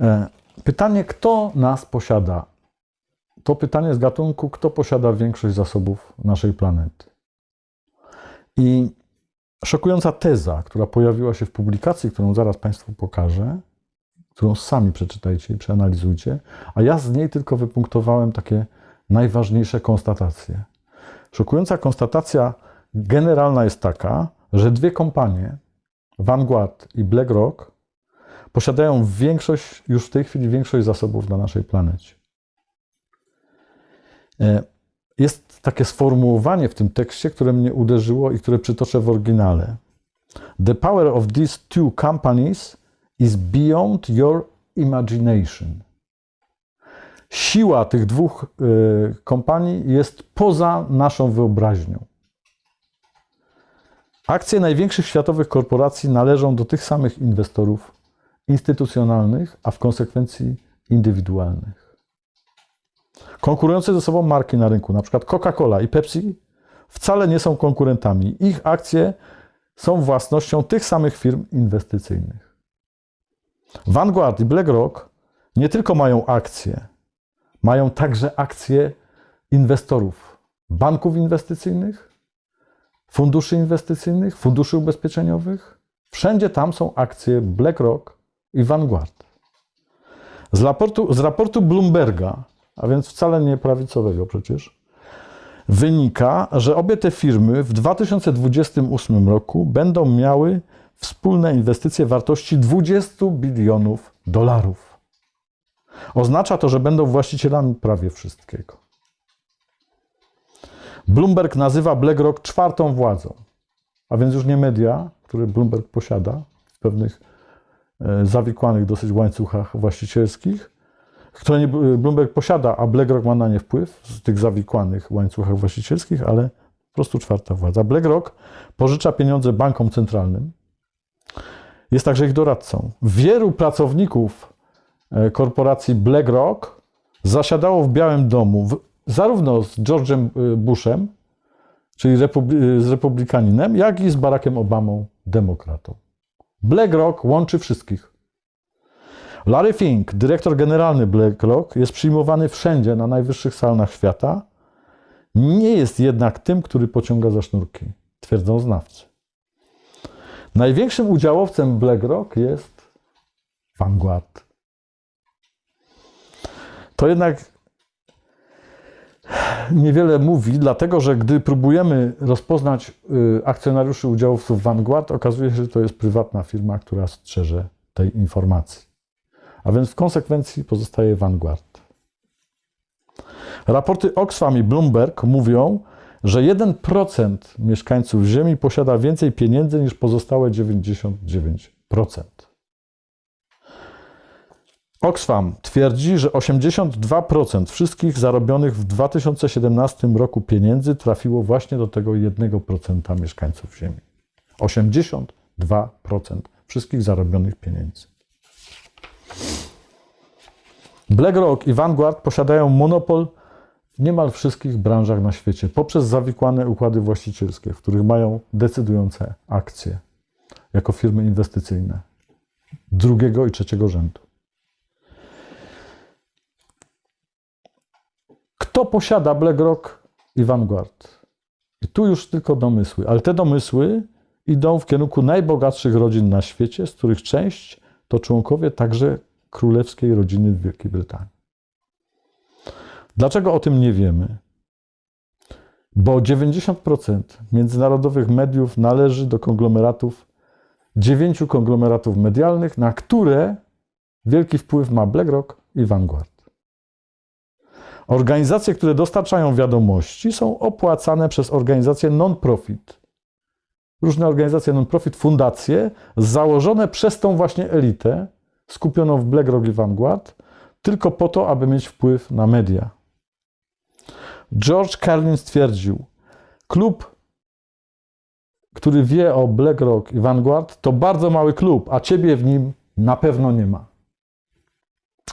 E, Pytanie, kto nas posiada? To pytanie z gatunku, kto posiada większość zasobów naszej planety. I szokująca teza, która pojawiła się w publikacji, którą zaraz Państwu pokażę, którą sami przeczytajcie i przeanalizujcie, a ja z niej tylko wypunktowałem takie najważniejsze konstatacje. Szokująca konstatacja generalna jest taka, że dwie kompanie, Vanguard i BlackRock, posiadają większość, już w tej chwili większość zasobów na naszej planecie. E, Jest takie sformułowanie w tym tekście, które mnie uderzyło i które przytoczę w oryginale. The power of these two companies is beyond your imagination. Siła tych dwóch y, kompanii jest poza naszą wyobraźnią. Akcje największych światowych korporacji należą do tych samych inwestorów instytucjonalnych, a w konsekwencji indywidualnych. Konkurujące ze sobą marki na rynku, np. Coca-Cola i Pepsi, wcale nie są konkurentami. Ich akcje są własnością tych samych firm inwestycyjnych. Vanguard i BlackRock nie tylko mają akcje, mają także akcje inwestorów, banków inwestycyjnych, funduszy inwestycyjnych, funduszy ubezpieczeniowych. Wszędzie tam są akcje BlackRock i Vanguard. Z raportu, z raportu Bloomberga, a więc wcale nie prawicowego przecież, wynika, że obie te firmy w 2028 roku będą miały wspólne inwestycje wartości 20 bilionów dolarów. Oznacza to, że będą właścicielami prawie wszystkiego. Bloomberg nazywa BlackRock czwartą władzą, a więc już nie media, które Bloomberg posiada w pewnych zawikłanych dosyć łańcuchach właścicielskich, które nie, Bloomberg posiada, a BlackRock ma na nie wpływ w tych zawikłanych łańcuchach właścicielskich, ale po prostu czwarta władza. BlackRock pożycza pieniądze bankom centralnym, jest także ich doradcą. Wielu pracowników e, korporacji BlackRock zasiadało w Białym Domu, w, zarówno z George'em e, Bushem, czyli republi- z republikaninem, jak i z Barackiem Obamą, demokratą. BlackRock łączy wszystkich. Larry Fink, dyrektor generalny BlackRock, jest przyjmowany wszędzie na najwyższych salonach świata. Nie jest jednak tym, który pociąga za sznurki, twierdzą znawcy. Największym udziałowcem BlackRock jest Vanguard. To jednak niewiele mówi, dlatego że gdy próbujemy rozpoznać y, akcjonariuszy udziałowców Vanguard, okazuje się, że to jest prywatna firma, która strzeże tej informacji. A więc w konsekwencji pozostaje Vanguard. Raporty Oxfam i Bloomberg mówią, że 1% mieszkańców Ziemi posiada więcej pieniędzy niż pozostałe 99%. Oxfam twierdzi, że 82% wszystkich zarobionych w 2017 roku pieniędzy trafiło właśnie do tego 1% mieszkańców Ziemi. 82% wszystkich zarobionych pieniędzy. BlackRock i Vanguard posiadają monopol w niemal wszystkich branżach na świecie poprzez zawikłane układy właścicielskie, w których mają decydujące akcje jako firmy inwestycyjne drugiego i trzeciego rzędu. Kto posiada BlackRock i Vanguard? I tu już tylko domysły, ale te domysły idą w kierunku najbogatszych rodzin na świecie, z których część to członkowie także królewskiej rodziny w Wielkiej Brytanii. Dlaczego o tym nie wiemy? Bo 90% międzynarodowych mediów należy do konglomeratów, dziewięciu konglomeratów medialnych, na które wielki wpływ ma BlackRock i Vanguard. Organizacje, które dostarczają wiadomości, są opłacane przez organizacje non-profit. Różne organizacje non-profit, fundacje, założone przez tą właśnie elitę, skupioną w BlackRock i Vanguard, tylko po to, aby mieć wpływ na media. George Carlin stwierdził, klub, który wie o BlackRock i Vanguard, to bardzo mały klub, a ciebie w nim na pewno nie ma.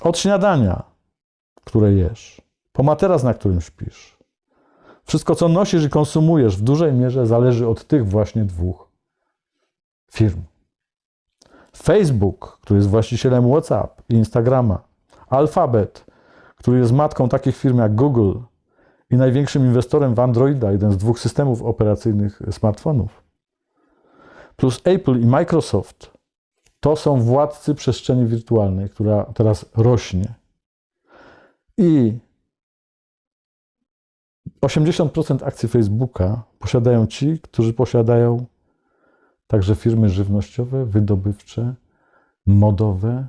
Od śniadania, które jesz, po materac, na którym śpisz. Wszystko, co nosisz i konsumujesz, w dużej mierze zależy od tych właśnie dwóch firm. Facebook, który jest właścicielem WhatsApp i Instagrama, Alphabet, który jest matką takich firm jak Google i największym inwestorem w Androida, jeden z dwóch systemów operacyjnych smartfonów, plus Apple i Microsoft, to są władcy przestrzeni wirtualnej, która teraz rośnie. I 80% akcji Facebooka posiadają ci, którzy posiadają także firmy żywnościowe, wydobywcze, modowe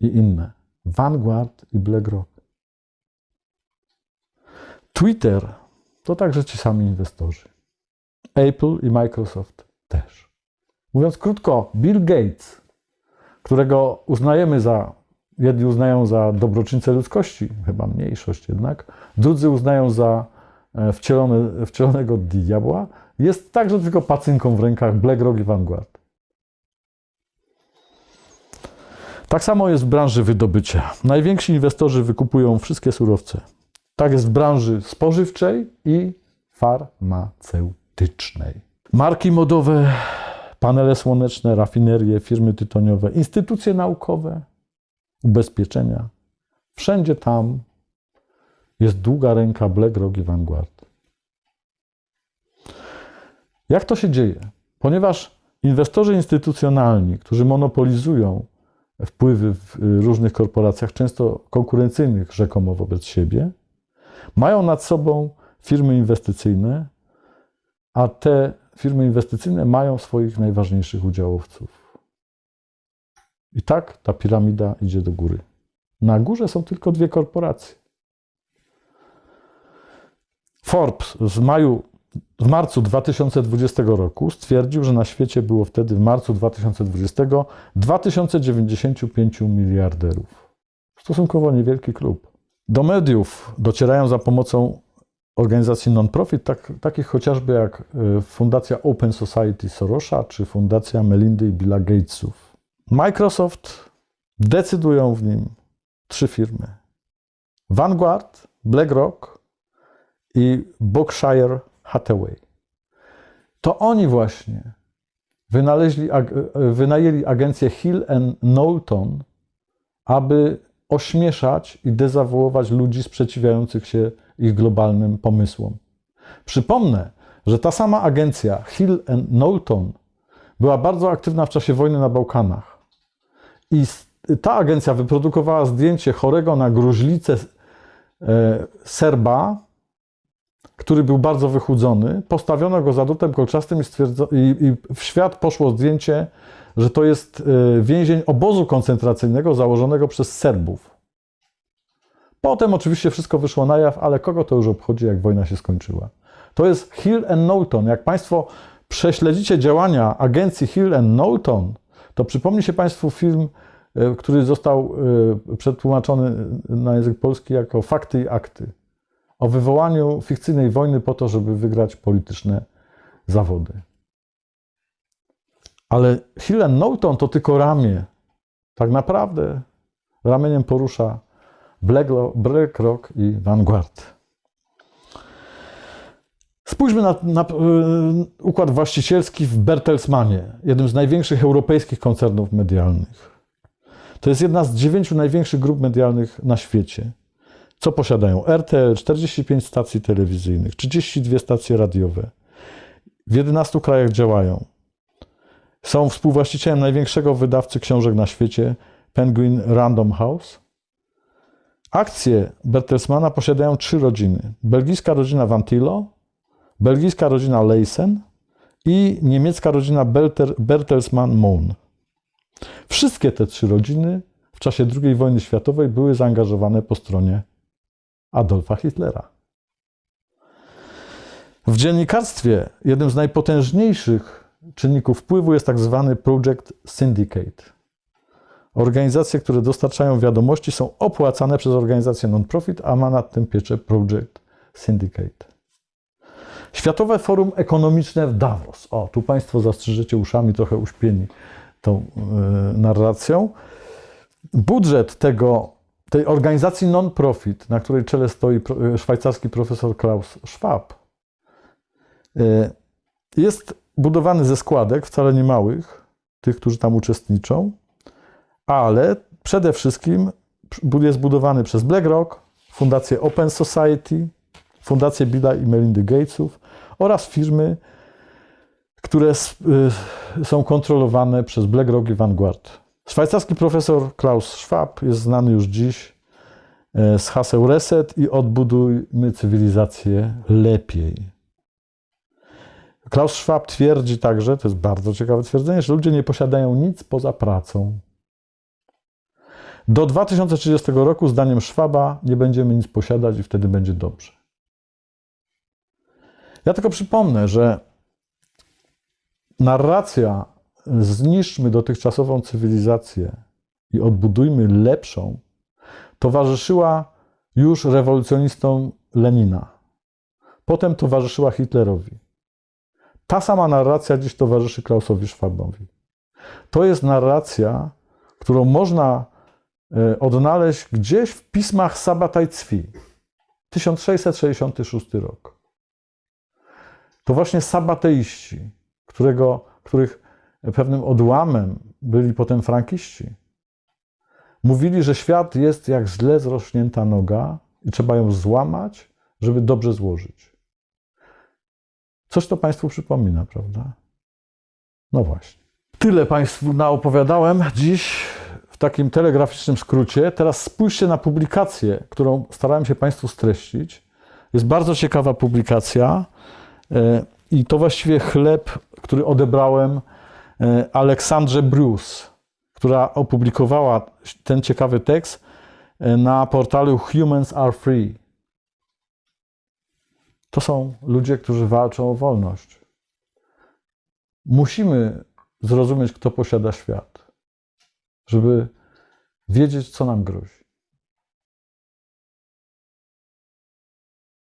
i inne. Vanguard i BlackRock. Twitter to także ci sami inwestorzy. Apple i Microsoft też. Mówiąc krótko, Bill Gates, którego uznajemy za, jedni uznają za dobroczyńcę ludzkości, chyba mniejszość jednak, drudzy uznają za e, wcielone, wcielonego diabła, jest także tylko pacynką w rękach BlackRock i Vanguard. Tak samo jest w branży wydobycia. Najwięksi inwestorzy wykupują wszystkie surowce. Tak jest w branży spożywczej i farmaceutycznej. Marki modowe, panele słoneczne, rafinerie, firmy tytoniowe, instytucje naukowe, ubezpieczenia. Wszędzie tam jest długa ręka BlackRock i Vanguard. Jak to się dzieje? Ponieważ inwestorzy instytucjonalni, którzy monopolizują wpływy w różnych korporacjach, często konkurencyjnych rzekomo wobec siebie, mają nad sobą firmy inwestycyjne, a te firmy inwestycyjne mają swoich najważniejszych udziałowców. I tak ta piramida idzie do góry. Na górze są tylko dwie korporacje. Forbes z maju w marcu 2020 roku stwierdził, że na świecie było wtedy w marcu 2020 2095 miliarderów. Stosunkowo niewielki klub. Do mediów docierają za pomocą organizacji non-profit, tak, takich chociażby jak y, Fundacja Open Society Sorosza czy Fundacja Melindy i Billa Gatesów. Microsoft decydują w nim trzy firmy: Vanguard, BlackRock i Berkshire Hathaway. To oni właśnie wynaleźli, wynajęli agencję Hill Knowlton, aby ośmieszać i dezawuować ludzi sprzeciwiających się ich globalnym pomysłom. Przypomnę, że ta sama agencja Hill Knowlton była bardzo aktywna w czasie wojny na Bałkanach. I ta agencja wyprodukowała zdjęcie chorego na gruźlicę e, Serba, który był bardzo wychudzony. Postawiono go za drutem kolczastym i, stwierdzono, i, i w świat poszło zdjęcie, że to jest e, więzień obozu koncentracyjnego założonego przez Serbów. Potem oczywiście wszystko wyszło na jaw, ale kogo to już obchodzi, jak wojna się skończyła? To jest Hill and Knowlton. Jak Państwo prześledzicie działania agencji Hill and Knowlton, to przypomni się Państwu film, e, który został e, przetłumaczony na język polski jako Fakty i Akty o wywołaniu fikcyjnej wojny po to, żeby wygrać polityczne zawody. Ale Hill Knowlton to tylko ramię. Tak naprawdę ramieniem porusza BlackRock i Vanguard. Spójrzmy na, na, y, układ właścicielski w Bertelsmanie, jednym z największych europejskich koncernów medialnych. To jest jedna z dziewięciu największych grup medialnych na świecie. Co posiadają? RTL, 45 stacji telewizyjnych, 32 stacje radiowe. W 11 krajach działają. Są współwłaścicielem największego wydawcy książek na świecie, Penguin Random House. Akcje Bertelsmana posiadają trzy rodziny. Belgijska rodzina Vantilo, belgijska rodzina Leysen i niemiecka rodzina Bertelsmann Mohn. Wszystkie te trzy rodziny w czasie II wojny światowej były zaangażowane po stronie Adolfa Hitlera. W dziennikarstwie jednym z najpotężniejszych czynników wpływu jest tak zwany Project Syndicate. Organizacje, które dostarczają wiadomości, są opłacane przez organizację non-profit, a ma nad tym pieczę Project Syndicate. Światowe Forum Ekonomiczne w Davos. O, tu Państwo zastrzyżecie uszami, trochę uśpieni tą yy, narracją. Budżet tego tej organizacji non-profit, na której czele stoi e, szwajcarski profesor Klaus Schwab, e, jest budowany ze składek, wcale nie małych, tych, którzy tam uczestniczą, ale przede wszystkim jest budowany przez BlackRock, Fundację Open Society, Fundację Billa i Melindy Gatesów oraz firmy, które są kontrolowane przez BlackRock i Vanguard. Szwajcarski profesor Klaus Schwab jest znany już dziś e, z haseł Reset i odbudujmy cywilizację lepiej. Klaus Schwab twierdzi także, to jest bardzo ciekawe twierdzenie, że ludzie nie posiadają nic poza pracą. Do 2030 roku, zdaniem Schwaba, nie będziemy nic posiadać i wtedy będzie dobrze. Ja tylko przypomnę, że narracja zniszczmy dotychczasową cywilizację i odbudujmy lepszą, towarzyszyła już rewolucjonistom Lenina. Potem towarzyszyła Hitlerowi. Ta sama narracja dziś towarzyszy Klausowi Schwabowi. To jest narracja, którą można e, odnaleźć gdzieś w pismach Sabataj Cwi. 1666 rok. To właśnie sabateiści, którego, których pewnym odłamem byli potem frankiści. Mówili, że świat jest jak źle zrośnięta noga i trzeba ją złamać, żeby dobrze złożyć. Coś to Państwu przypomina, prawda? No właśnie. Tyle Państwu naopowiadałem dziś w takim telegraficznym skrócie. Teraz spójrzcie na publikację, którą starałem się Państwu streścić. Jest bardzo ciekawa publikacja e, i to właściwie chleb, który odebrałem Aleksandrze Bruce, która opublikowała ten ciekawy tekst e, na portalu Humans Are Free. To są ludzie, którzy walczą o wolność. Musimy zrozumieć, kto posiada świat, żeby wiedzieć, co nam grozi.